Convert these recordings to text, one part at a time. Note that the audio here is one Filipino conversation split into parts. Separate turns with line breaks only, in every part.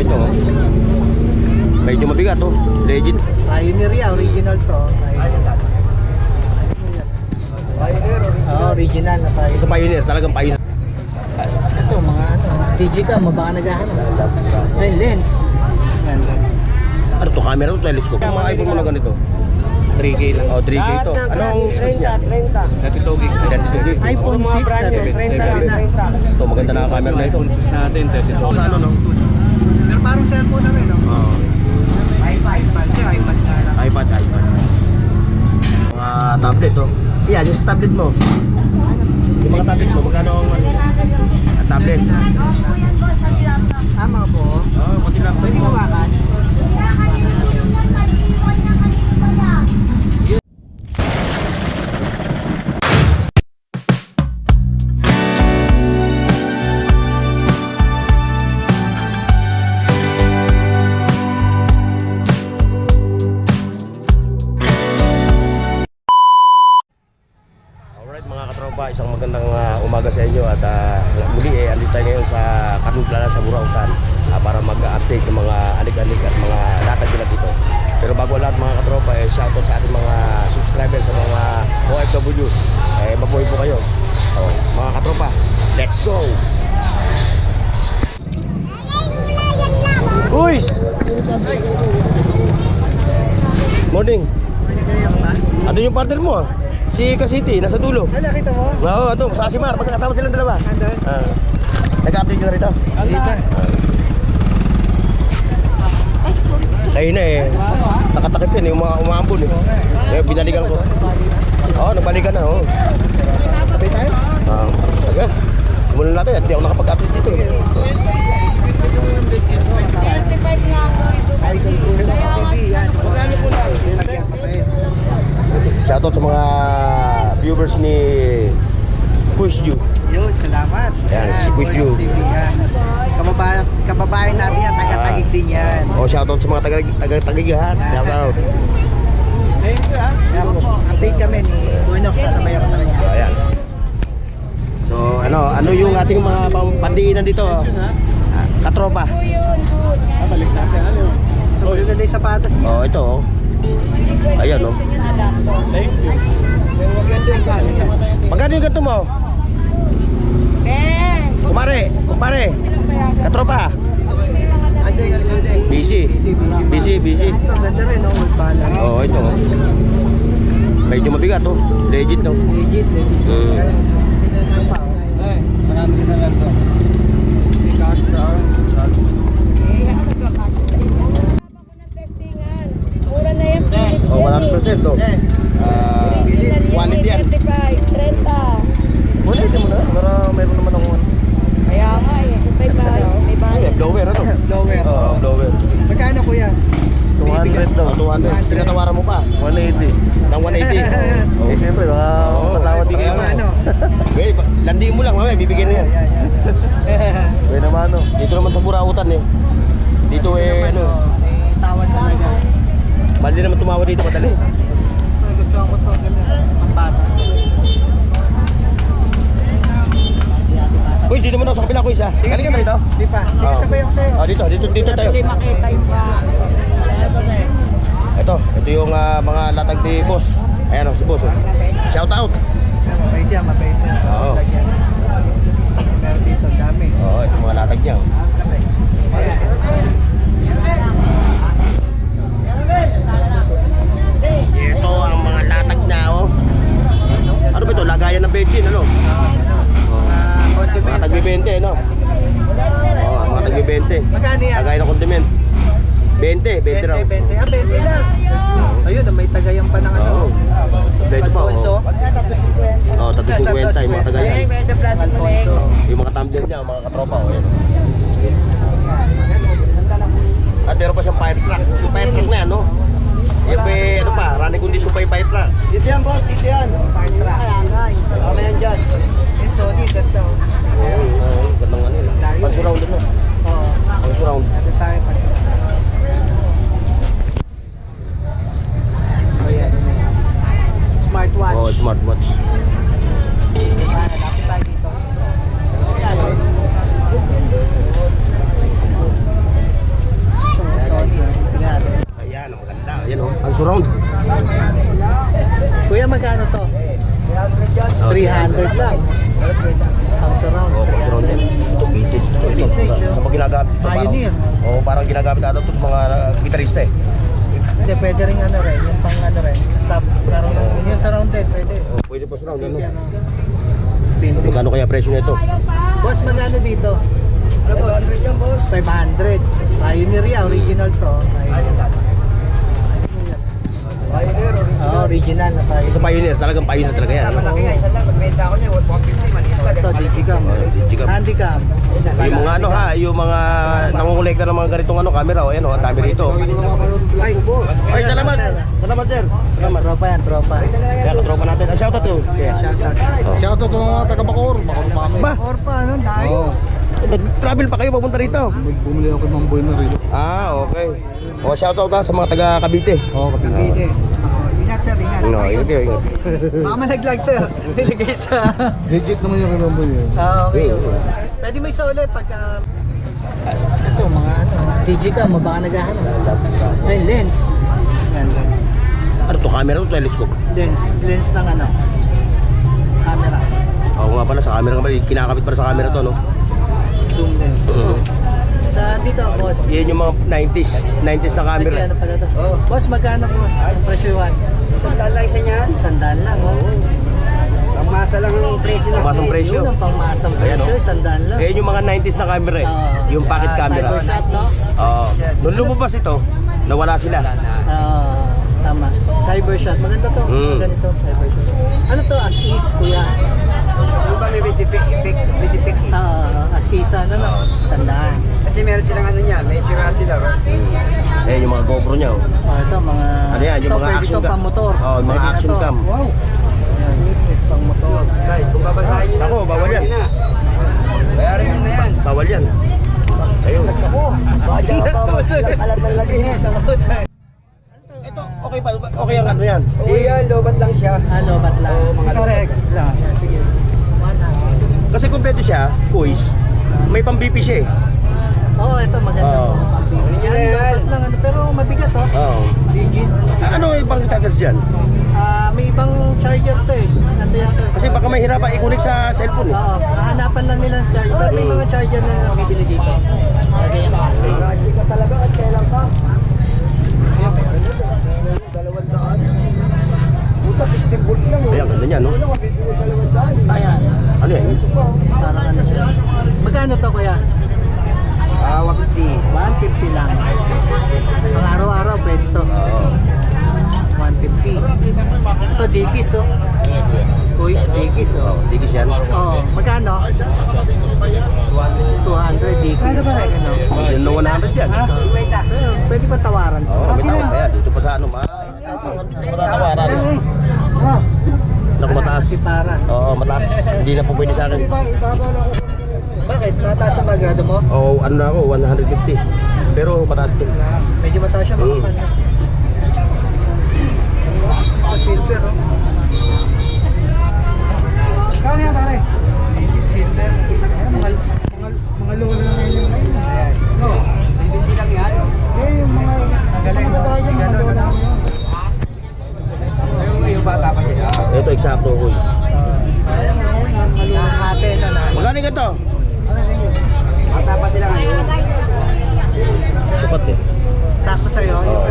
ito. oh. Medyo mabigat oh. Legit.
Pioneer yan, original to. Pioneer. Oo, original na Pioneer.
Isa pioneer, talagang pioneer.
Ito, mga ano, TG ka, mabaka naghahanap. Ay, lens. Yan, lens.
Ano to? Camera to? Telescope? Mga iPhone mo na ganito.
3K lang.
Oh, 3K to. Anong size niya?
32 gig.
32 gig.
iPhone 6, 30 na.
Ito, maganda na ang camera na ito.
natin, 32.
Sa ano, no? Yan, yung sa tablet mo. Yung mga tablet mo, magkano ang ano? Ang tablet?
Tama po.
Oo, pati lang.
Pwede hawakan.
Morning! Ano yung partner mo? ah? Si Kasiti, nasa dulo.
Ano, nakita mo?
Oo, ano, sa Asimar, magkakasama silang dalawa.
Andun?
Ah. Nag-update ka na rito.
Dito.
Kayo na eh. Nakatakip yan, yung mga umaambon eh. Eh, binalikan ko. Oo, nabalikan na, oo.
Sabay tayo?
Ah, taga. Mula natin, at di ako nakapag-update dito. eh.
Idol ko rin ako TV. Yan. Magkano po lang? Lagyan ka pa eh.
Shoutout sa mga viewers ni Push You.
Yun, salamat.
Yan, si Kuya Ju.
Kababayan, kababayan natin yan, taga-tagig din yan.
O, shoutout sa mga taga- taga-tagigahan. Shoutout.
Yan, update kami ni Buenox, sasabay ako sa kanya.
So, ayan. So, ano, ano yung ating mga pandiinan dito? Ah, katropa.
Balik natin, ano? Oh, yun na yung sapatos niya.
Oh, ito oh. Ayan oh.
Mata yan.
Magkano yung ganito mo? Kumare, kumare. Katropa. Busy. Busy, busy.
Ganda rin, no?
Oh, ito oh. Medyo mabigat oh. Legit oh.
Legit, legit. Oh. Marami din na lang to. Casa,
Mura na yan, Philips
Oh,
yan eh.
100% oh.
Eh,
Ah, quality yan.
35, 30.
Wala ito mo na. Para meron naman ako ano.
Kaya nga eh, may bahay, may
Ay,
bahay.
may blower ano?
blower.
Oh, blower.
Magkano kuya?
200 daw. 200. Pinatawaran mo pa. 180. Nang 180. Oh.
Eh, siyempre, baka
Oo,
din
kaya
naman.
nga.
Ano?
Wait, landiin mo lang mamaya, bibigyan na yan.
Pwede naman, no?
Dito naman sa Burautan eh. Dito eh, ano,
May tawad talaga.
bali naman tumawa dito madali.
Gusto ko to, ganda. Ang bata.
Kuys, dito muna sa kapila, Kuys ha. Galing ka na rito?
Di pa. Sige,
Oo.
sabay ako sa'yo.
Oh, dito, dito, dito tayo.
Hindi makita yung bahay.
Ito, ito yung ah, mga latag ni boss. Ayan o, si boss. Oh. Shout out.
Mabait yan, mabait yan.
Oo.
Meron dito, dami.
Oo, ito mga latag niya. oh. Ito Yung ano pa, running condition pa yung
na. Dito
yan boss, dito yan. Pahit na.
Kama yan
dyan. Oh, It's solid
at daw. Oo, oo. Gandang ano yun. Ah. Pansurround mo. Ah.
Oo. Pansurround. Ito
tayo
pansurround. Oh, smartwatch. Oo, oh, smartwatch. Lapit. Ayan, maganda. Ayan o surround. Kuya, magkano to? 300 yan. 300 lang. Surround. Oh, pang
surround yan. Ito, vintage. Ito, ito. Sa mga ginagamit. Ito, Parang, oh,
parang ginagamit natin ito sa mga uh, gitarista eh.
Hindi, pwede rin ano rin. Yung pang ano rin. Sa, karoon ng, yung surrounded, pwede.
Oh, pwede po surround. Ano?
Vintage. Ano?
Magkano kaya presyo nito?
Boss, magkano dito? 500 yan, boss. 500. Pioneer yan, original to. Pioneer. Oo, original na tayo.
Sa Pioneer, talagang Pioneer talaga yan. ano?
Isa lang, nagbenta ako niya, 150 maliit pa. Ito, digicam.
Oh, digicam.
Handicam.
Yung mga ano ha, yung mga nangungulekta ng mga ganitong ano, camera, o ayan o, ang dami rito.
Ay,
Ay, salamat. Salamat, sir. Salamat.
Tropa yan, tropa.
Kaya katropa natin. Ah, shoutout to. Kaya.
Shoutout.
Oh.
Shoutout sa mga taga Bacoor, Bacoor pa kami.
Pa, ano, dahil.
Oo.
travel pa kayo papunta rito?
Bumili ako ng boy na rin.
Ah, okay. O, shoutout na sa mga taga Cavite.
Oo, kapit.
Ingat sir, ingat.
No, ingat kayo, ingat.
Baka malaglag sir. Niligay sa...
Legit naman yung boy yun.
Ah, okay. Pwede mo isa ulit pagka... Ito, mga ano, digicam, baka naghahanap. Ay, lens. Yan, lens.
Ano to, camera to, telescope?
Lens, lens ng ano, camera.
Oo nga pala, sa camera nga pala, kinakabit para sa camera to, no?
Zoom lens. Sa dito, boss.
Yan yung mga 90s, 90s na camera.
Ano pala to? Boss, magkano boss? Ang presyuhan?
Sandal lang isa niyan.
Sandaan lang, oh.
Pangmasa lang ang presyo ng
Pasang presyo.
Yun ang pangmasang
Ayan,
presyo,
oh.
sandaan lang.
Eh, yung mga 90s na camera eh.
Oo.
Yung pocket
Ah,
camera.
Cybershot, no?
Oo. Nung lumabas ito, nawala sila.
Ah, tama. Cybershot. Maganda to.
Mm.
Ganito, cybershot. Ano to? As is, kuya? As is, ano no? Sandaan.
Kasi meron silang ano niya, may sira sila. bro.
Eh, yung mga GoPro niya. Oh.
Oh, ito, mga...
Ano yan, yung
ito,
mga
pwede
action
to
cam.
pang motor.
Yung mga
na
action cam.
Wow. Pang motor.
Guys, kung babasahin niyo
Ako, bawal yan.
na. Bayarin niyo na yan.
Bawal yan. Ayun.
Baka dyan ka na lagi.
Ito, okay pa, okay ang ano yan.
Oo yan, lobat lang siya.
Ah, lobat lang. Correct. Sige.
Kasi kompleto siya, quiz. May pang BP siya eh.
Oo, oh, ito maganda.
Oo.
Oh. Yan, lobat lang. Ano, pero mabigat oh.
Oo.
Legit.
Ah, Ano yung ibang chargers dyan?
Ah, may ibang charger to eh. Ano yan to?
Kasi baka may hirapan i-connect sa cellphone eh.
Oo, hahanapan lang nila ng charger. Pero may mga charger na nabibili dito. Yung kasi.
Project ka talaga at kailan ka? Puta, 15 volt lang.
Kaya ganda niya, no?
Ayan.
Ano yan?
Parang ano siya. Magkano to kuya?
Ah, 150.
150 lang. Pang araw-araw pwede to.
Oo.
150. Ito dikis oh. Kuis dikis oh.
Oh, digis yan.
Oh, magkano? 200 dikis. Ano ba ano?
Yan no 100 yan.
Ayun, Pwede pa tawaran.
Oo, may tawag. Ayan, dito pa sa ano, ma... Matatawaran. Naku, mataas. Oo, mataas. Hindi na po pwede sa akin.
Bakit? Mataas ang magado mo?
Oo, ano na ako, 150. Pero mataas din.
Medyo mataas siya
Mm.
makapal. Ito silver oh.
Kano yan, pare?
Silver. Ayan, mga, mga, mga lolo na ngayon.
Ayan. No, 70 lang yan.
Eh, yung mga... Ang galing mo. Hindi gano'n na lang.
Yung ngayon bata pa sila.
Ito, eksakto ko.
Ayan, ayan, mga ate na na.
Magkano ka to?
Bata pa sila ngayon.
Sukat eh.
Sakto sa'yo.
Oo.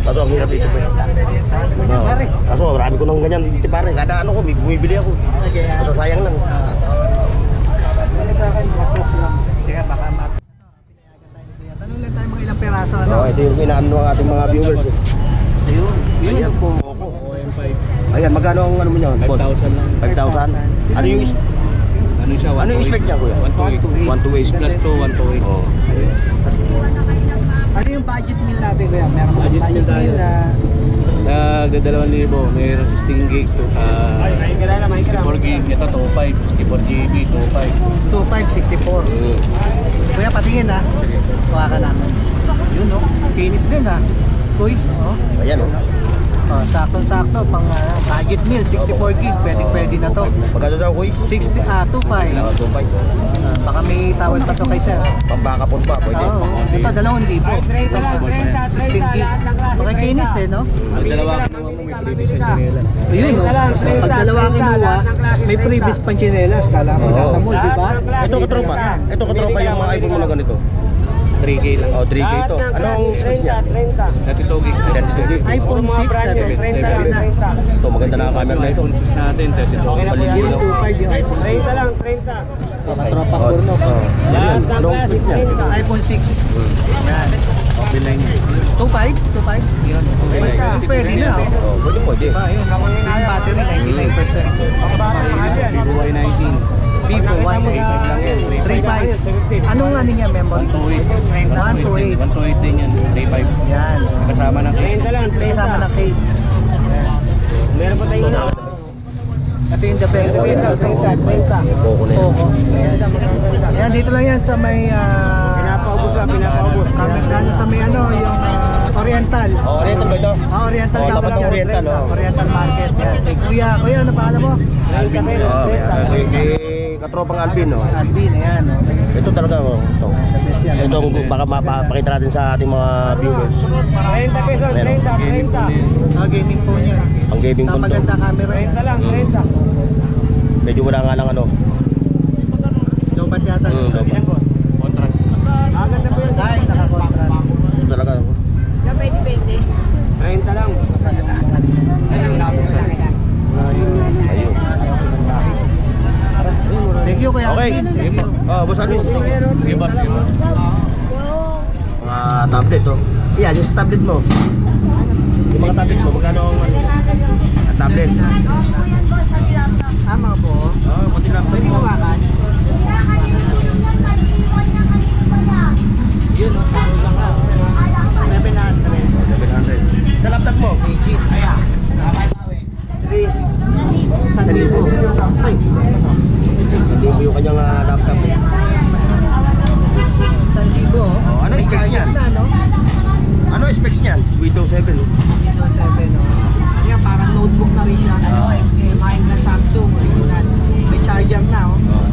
Kaso ang hirap dito pa. Oo. Kaso marami ko nang ganyan dito pare. Kada ano ko, may bumibili ako.
Okay, ah.
Masasayang lang.
Ano sa akin, masok lang. Teka, baka mat... Tanong lang tayo mga ilang peraso, ano?
Oo, ito yung inaano ng ating mga viewers.
Ayun. Yun
Ayan.
yung po.
Ayan, magkano ang ano mo niya? 5,000 lang. 5,000? Ano yung,
Ano siya?
ano yung spec niya kuya? 128
Plus 2, 128.
Oo.
Ano yung budget meal natin, kuya? Meron ba
Budget meal
na...
Nagdadalawang libo, mayroon 16 gig to uh, 64 gig, ito 25, 64 GB, 25.
2564.
Mm.
Kuya, patingin ha. Kuha ka namin. Yun, no? Kinis din ha. Kuis, oh.
Ayan oh.
Oh saktong-sakto, pang ah, budget meal, 64 gig. Pwede, pwede na to.
Magkano daw kuya?
60, ah, 25.
Ah, 2.5.
Ah, baka may tawad pa to kay sir.
Pambakapon pa, pwede.
Oo, ito, dalawang libo. Ito, 16 gig. Baka kinis eh, no?
Ang dalawa kinuha mo may previous na chinela.
Ayun, no? Pag dalawa kinuha, may previous pang chinelas. Kala mo, nasa mall, di ba?
Ito katropa. Ito katropa yung mga iPhone mo na ganito.
3K lang.
Oh, 3K ito. Anong specs niya?
32 gig.
32 gig.
iPhone 6, 7.
Ito, maganda na ang camera na ito.
6 natin, 32 gig.
Paligid, no?
2.5 yung iPhone 6.
30 lang, 30.
Mga tropa
Oh,
porno.
oh. Yan. Anong specs niya?
iPhone 6. Yan.
Bilay niya.
2.5? 2.5? Yun. Pwede na. oh.
Oh, pwede pwede.
Yung battery, 99%. 3.5. Anong niya memory?
128.
128.
128 din yan. Day 5.
Yan.
Kasama ng case.
Kasama ng case.
Meron pa tayo na.
Ito yung the best.
Poco na yan.
Yan, dito lang yan sa may... pinapaubos lang, pinapaubos. Kami sa may ano, yung ah, Oriental.
Oh, Oriental ba ito?
Ah, Oriental
Oh, tapat ng. Oriental, oh.
Oriental Market. Yan. Kuya, Kuya, ano pangalan mo? Alvin.
Oh, kay, kay katropang Alvin, no?
Alvin, ayan. Oh.
Ito talaga, oh. Ito. Ito ang baka mapakita natin sa ating mga viewers.
30 pesos,
Meron.
30, 30.
Ah, gaming phone yan.
Ang gaming
Ang
phone
maganda camera.
30 lang, 30.
Medyo wala nga lang ano.
Lobat yata.
Mm, lobat.
Contrast.
Maganda po yun.
Ay, naka-contrast.
Ito talaga. oh.
Yan, 20, 20.
30 lang.
Ayun.
Thank you, Kuya
Okay.
Alvin. Thank you.
Oh, boss Alvin.
Boss. Okay, boss.
Mga tablet, oh. Yeah, yung sa tablet mo. Yung mga tablet mo, magkano ang ano? Ang tablet.
Tama po.
Oh, pati laptop
Pwede
mo.
hawakan. Yun, oh, sa lang ka. 700.
700. Sa laptop mo?
Legit.
Please.
Sa libo. Ay,
Hindi mo yung kanyang ah, laptop. eh.
sa libo.
Oh, ano specs niyan?
Na, no?
Ano specs niyan? Windows 7.
Windows 7, no? Yan, parang notebook na rin siya. Ano, eh, mind na Samsung, original. May charger na, oh.
Oh.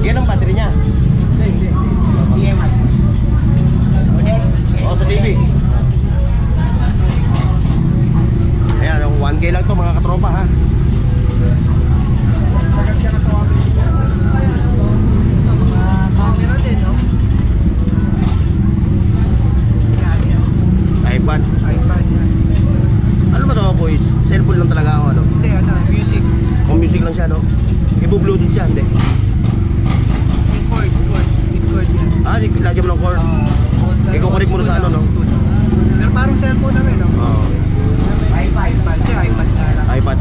Yan ang battery niya. Oh, sa TV. Ayan, ang 1K lang to mga katropa ha.
Mga camera din, no? Yan, yan.
iPad.
iPad yan.
Ano ba to boys? Cellphone lang talaga ako ano.
Hindi, ano, music.
Kung music lang siya no. Ibu-bluetooth siya, hindi.
Record, record. Record yan.
Ah, di- lagyan mo ng cord. Iko-connect mo na sa ano, no?
Pero parang cellphone na rin, no?
Oh,
iPad. iPad. IPad lang.
iPad,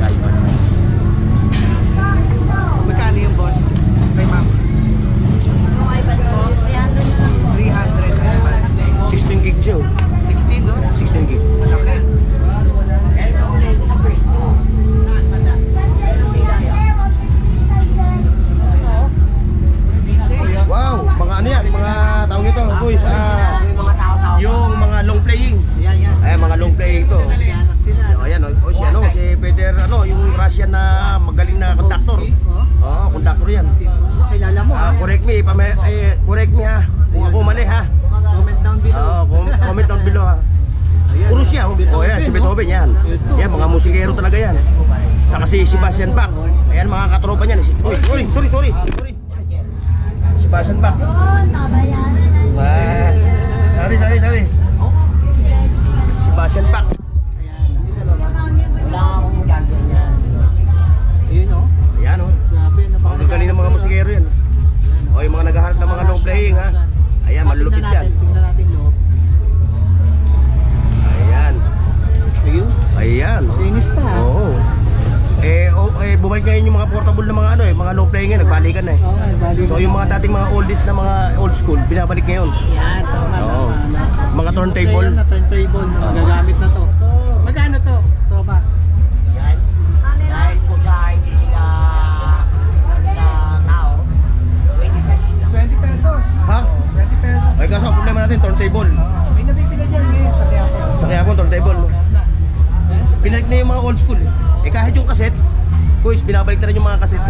Russian na magaling na conductor.
Oh,
Oo, oh, conductor yan.
kilala mo,
Ah,
ha?
correct me, I'm, eh, correct me ha. Kung ako mali ha.
Comment down below.
Oo, com- comment down below ha. Puro
oh.
siya. Oh, yan, si Beethoven yan. Yan, mga musikero talaga yan. Saka si Sebastian Bach. Ayan, mga katropa niyan. Uy, uy, sorry, sorry. sorry. Sebastian Bach. Ah, sorry, sorry, sorry. Sebastian Bach. Musikero yan. O, yung mga naghahanap ng mga long playing, ha. Ayan, malulupit yan.
Tingnan natin loob.
Ayan.
Ayun.
Ayan.
Linis pa?
Oo. Eh, oh, eh, bumalik ngayon yung mga portable na mga ano eh, mga long playing ngayon, nagbalikan na eh.
Oo.
So yung mga dating mga oldies na mga old school, binabalik ngayon.
Yan, tama,
Oo.
tama.
Mga turntable.
Na turntable na magagamit na to.
School eh. Eh kahit yung cassette, boys, binabalik na rin yung mga cassette.